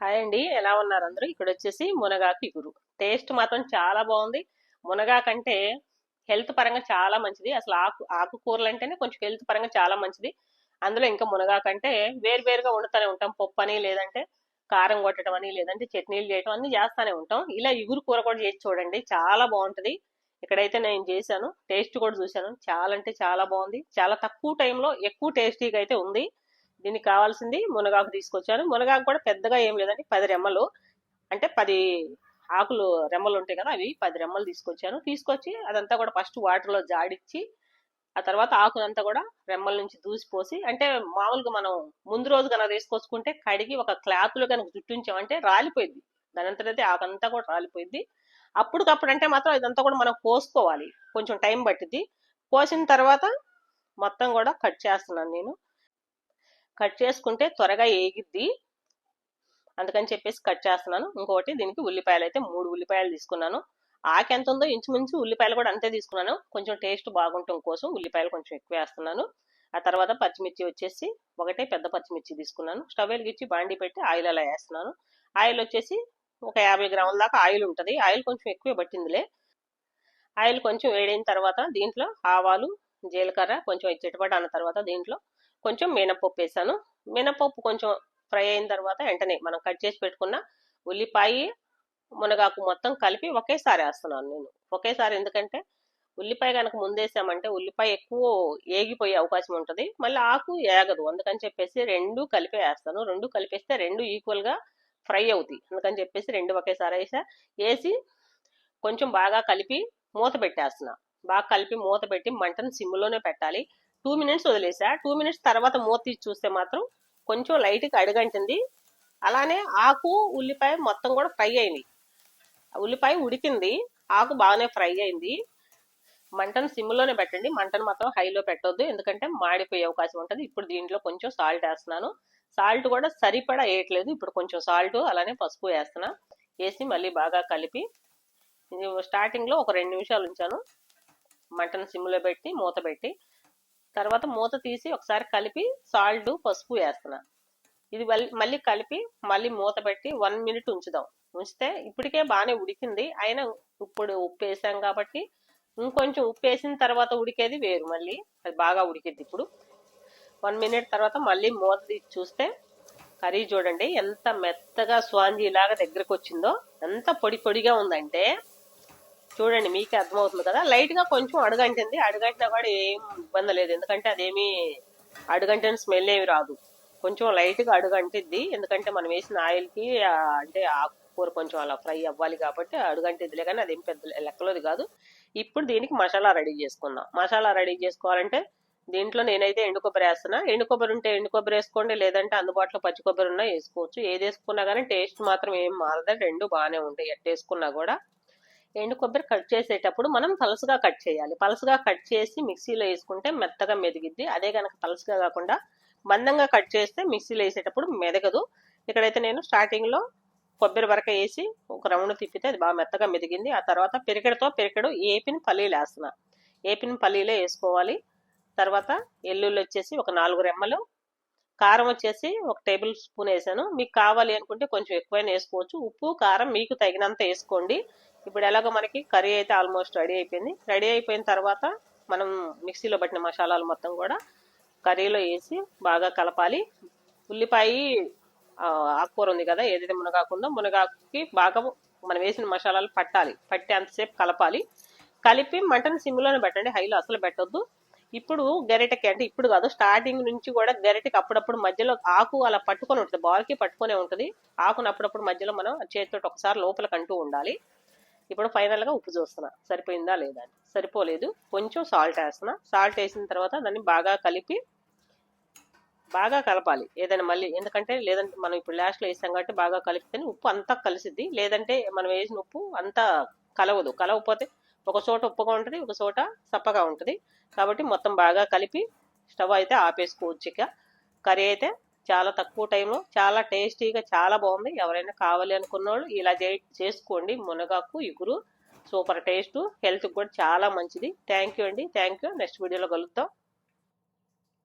Hi అండి ఎలా ఉన్నారు అందరూ? ఇక్కడ వచ్చేసి మునగాకు ఇగురు టేస్ట్ మాత్రం చాలా బాగుంది. మునగాకు అంటే హెల్త్ పరంగా చాలా మంచిది. అసలు ఆకు ఆకుకూరలు అంటేనే కొంచెం హెల్త్ పరంగా చాలా మంచిది. అందులో ఇంకా మునగాకు అంటే వేరువేరుగా వండుతూనే ఉంటాం. పప్పు అని లేదంటే కారం కొట్టడం అని లేదంటే చట్నీలు చేయటం అన్ని చేస్తూనే ఉంటాం. ఇలా ఇగురు కూర కూడా చేసి చూడండి. చాలా బాగుంటది. ఇక్కడైతే నేను చేశాను. టేస్ట్ కూడా చూశాను. చాలా అంటే చాలా బాగుంది. చాలా తక్కువ టైంలో ఎక్కువ టేస్టీగా అయితే ఉంది. దీనికి కావాల్సింది మునగాకు తీసుకొచ్చాను. మునగాకు కూడా పెద్దగా ఏం లేదండి. పది రెమ్మలు. అంటే పది ఆకులు రెమ్మలు ఉంటాయి కదా అవి పది రెమ్మలు తీసుకొచ్చాను. తీసుకొచ్చి అదంతా కూడా ఫస్ట్ వాటర్లో జాడిచ్చి ఆ తర్వాత ఆకునంతా కూడా రెమ్మల నుంచి దూసిపోసి అంటే మామూలుగా మనం ముందు రోజు కనుక తీసుకొచ్చుకుంటే కడిగి ఒక క్లాత్లో కనుక చుట్టించామంటే రాలిపోయింది దాని అంతటైతే ఆకంతా కూడా రాలిపోయింది అప్పటికప్పుడు అంటే మాత్రం ఇదంతా కూడా మనం కోసుకోవాలి. కొంచెం టైం పట్టింది కోసిన తర్వాత మొత్తం కూడా కట్ చేస్తున్నాను నేను. కట్ చేసుకుంటే త్వరగా ఏగిద్ది. అందుకని చెప్పేసి కట్ చేస్తున్నాను. ఇంకొకటి దీనికి ఉల్లిపాయలు అయితే మూడు ఉల్లిపాయలు తీసుకున్నాను. ఆకి ఎంత ఉందో ఇంచుమించు ఉల్లిపాయలు కూడా అంతే తీసుకున్నాను. కొంచెం టేస్ట్ బాగుండటం కోసం ఉల్లిపాయలు కొంచెం ఎక్కువ వేస్తున్నాను. ఆ తర్వాత పచ్చిమిర్చి వచ్చేసి ఒకటే పెద్ద పచ్చిమిర్చి తీసుకున్నాను. స్టవ్ వెలిగించి బాండి పెట్టి ఆయిల్ అలా వేస్తున్నాను. ఆయిల్ వచ్చేసి ఒక యాభై గ్రాముల దాకా ఆయిల్ ఉంటుంది. ఆయిల్ కొంచెం ఎక్కువ పట్టిందిలే. ఆయిల్ కొంచెం వేడైన తర్వాత దీంట్లో ఆవాలు జీలకర్ర కొంచెం చిటపట అన్న తర్వాత దీంట్లో కొంచెం మినపప్పు వేసాను. మినపప్పు కొంచెం ఫ్రై అయిన తర్వాత వెంటనే మనం కట్ చేసి పెట్టుకున్న ఉల్లిపాయ మునగాకు మొత్తం కలిపి ఒకేసారి వేస్తున్నాను నేను. ఒకేసారి ఎందుకంటే ఉల్లిపాయ కనుక ముందేసామంటే ఉల్లిపాయ ఎక్కువ ఏగిపోయే అవకాశం ఉంటుంది. మళ్ళీ ఆకు ఏగదు. అందుకని చెప్పేసి రెండు కలిపే వేస్తాను. రెండు కలిపేస్తే రెండు ఈక్వల్గా ఫ్రై అవుతాయి. అందుకని చెప్పేసి రెండు ఒకేసారి వేసా. వేసి కొంచెం బాగా కలిపి మూత పెట్టేస్తున్నా. బాగా కలిపి మూత పెట్టి మంటను సిమ్లోనే పెట్టాలి. టూ మినిట్స్ వదిలేసా. టూ మినిట్స్ తర్వాత మూత తీసి చూస్తే మాత్రం కొంచెం లైట్గా అడుగంటుంది. అలానే ఆకు ఉల్లిపాయ మొత్తం కూడా ఫ్రై అయింది. ఉల్లిపాయ ఉడికింది. ఆకు బాగానే ఫ్రై అయింది. మంటను సిమ్లోనే పెట్టండి. మంటను మాత్రం హైలో పెట్టొద్దు. ఎందుకంటే మాడిపోయే అవకాశం ఉంటుంది. ఇప్పుడు దీంట్లో కొంచెం సాల్ట్ వేస్తున్నాను. సాల్ట్ కూడా సరిపడా వేయట్లేదు. ఇప్పుడు కొంచెం సాల్ట్ అలానే పసుపు వేస్తున్నా. వేసి మళ్ళీ బాగా కలిపి స్టార్టింగ్లో ఒక రెండు నిమిషాలు ఉంచాను. మంటను సిమ్లో పెట్టి మూత పెట్టి. తర్వాత మూత తీసి ఒకసారి కలిపి సాల్ట్ పసుపు వేస్తున్నాను. ఇది మళ్ళీ కలిపి మళ్ళీ మూత పెట్టి వన్ మినిట్ ఉంచుదాం. ఉంచితే ఇప్పటికే బాగానే ఉడికింది. అయినా ఇప్పుడు ఉప్పు వేసాం కాబట్టి ఇంకొంచెం ఉప్పు వేసిన తర్వాత ఉడికేది వేరు. మళ్ళీ అది బాగా ఉడికిద్ది ఇప్పుడు. వన్ మినిట్ తర్వాత మళ్ళీ మూత తీసి చూస్తే కర్రీ చూడండి ఎంత మెత్తగా స్వాంజీ లాగా దగ్గరకు వచ్చిందో ఎంత పొడి పొడిగా ఉందంటే చూడండి మీకే అర్థమవుతుంది కదా. లైట్గా కొంచెం అడుగంటింది. అడుగంటినా కూడా ఏం ఇబ్బంది లేదు. ఎందుకంటే అదేమి అడుగంటిన స్మెల్ ఏమి రాదు. కొంచెం లైట్గా అడుగంటిద్ది. ఎందుకంటే మనం వేసిన ఆయిల్కి అంటే ఆకుకూర కొంచెం అలా ఫ్రై అవ్వాలి కాబట్టి అడుగంటిద్దిలే కానీ అదేం పెద్ద లెక్కలోది కాదు. ఇప్పుడు దీనికి మసాలా రెడీ చేసుకుందాం. మసాలా రెడీ చేసుకోవాలంటే దీంట్లో నేనైతే ఎండు కొబ్బరి వేస్తున్నా. ఎండు కొబ్బరి ఉంటే ఎండు కొబ్బరి వేసుకోండి. లేదంటే అందుబాటులో పచ్చి కొబ్బరి ఉన్నా వేసుకోవచ్చు. ఏది వేసుకున్నా కానీ టేస్ట్ మాత్రం ఏం మారదు. రెండు బాగానే ఉంటాయి. ఎట్ వేసుకున్నా కూడా ఎండు కొబ్బరి కట్ చేసేటప్పుడు మనం పలసగా కట్ చేయాలి. పలసుగా కట్ చేసి మిక్సీలో వేసుకుంటే మెత్తగా మెదిగిద్ది. అదే కనుక పలసగా కాకుండా మందంగా కట్ చేస్తే మిక్సీలో వేసేటప్పుడు మెదగదు. ఇక్కడైతే నేను స్టార్టింగ్లో కొబ్బరి వరక వేసి ఒక రౌండ్ తిప్పితే అది బాగా మెత్తగా మెదిగింది. ఆ తర్వాత పెరికెడతో పెరికెడు ఏపిని పల్లీలు వేస్తున్నా. ఏపిన పల్లీలే వేసుకోవాలి. తర్వాత ఎల్లుల్లి వచ్చేసి ఒక నాలుగు రెమ్మలు. కారం వచ్చేసి ఒక టేబుల్ స్పూన్ వేసాను. మీకు కావాలి అనుకుంటే కొంచెం ఎక్కువైనా వేసుకోవచ్చు. ఉప్పు కారం మీకు తగినంత వేసుకోండి. ఇప్పుడు ఎలాగో మనకి కర్రీ అయితే ఆల్మోస్ట్ రెడీ అయిపోయింది. రెడీ అయిపోయిన తర్వాత మనం మిక్సీలో పట్టిన మసాలాలు మొత్తం కూడా కర్రీలో వేసి బాగా కలపాలి. ఉల్లిపాయ ఆకుకూర ఉంది కదా ఏదైతే మునగాకుందో మునగాకుకి బాగా మనం వేసిన మసాలాలు పట్టాలి. పట్టి అంతసేపు కలపాలి. కలిపి మటన్ సిమ్లోనే పెట్టండి. హైలో అసలు పెట్టొద్దు. ఇప్పుడు గరిటెకి అంటే ఇప్పుడు కాదు స్టార్టింగ్ నుంచి కూడా గరిటెకి అప్పుడప్పుడు మధ్యలో ఆకు అలా పట్టుకొని ఉంటుంది. బాల్కి పట్టుకునే ఉంటుంది. ఆకును అప్పుడప్పుడు మధ్యలో మనం చేతితో ఒకసారి లోపలికి అంటూ ఉండాలి. ఇప్పుడు ఫైనల్గా ఉప్పు చూస్తున్నా సరిపోయిందా లేదా అని. సరిపోలేదు. కొంచెం సాల్ట్ వేస్తున్నా. సాల్ట్ వేసిన తర్వాత దాన్ని బాగా కలిపి బాగా కలపాలి. ఏదైనా మళ్ళీ ఎందుకంటే లేదంటే మనం ఇప్పుడు లాస్ట్లో వేసాం కాబట్టి బాగా కలిపితేనే ఉప్పు అంతా కలిసిద్ది. లేదంటే మనం వేసిన ఉప్పు అంతా కలవదు. కలవకపోతే ఒక చోట ఉప్పుగా ఉంటుంది ఒక చోట సప్పగా ఉంటుంది. కాబట్టి మొత్తం బాగా కలిపి స్టవ్ అయితే ఆపేసుకోవచ్చు ఇక. కర్రీ అయితే చాలా తక్కువ టైంలో చాలా టేస్టీగా చాలా బాగుంది. ఎవరైనా కావాలి అనుకున్న వాళ్ళు ఇలా చేసుకోండి. మునగాకు ఇగురు సూపర్ టేస్ట్ హెల్త్కి కూడా చాలా మంచిది. థ్యాంక్ యూ అండి. థ్యాంక్ యూ నెక్స్ట్ వీడియోలో కలుద్దాం.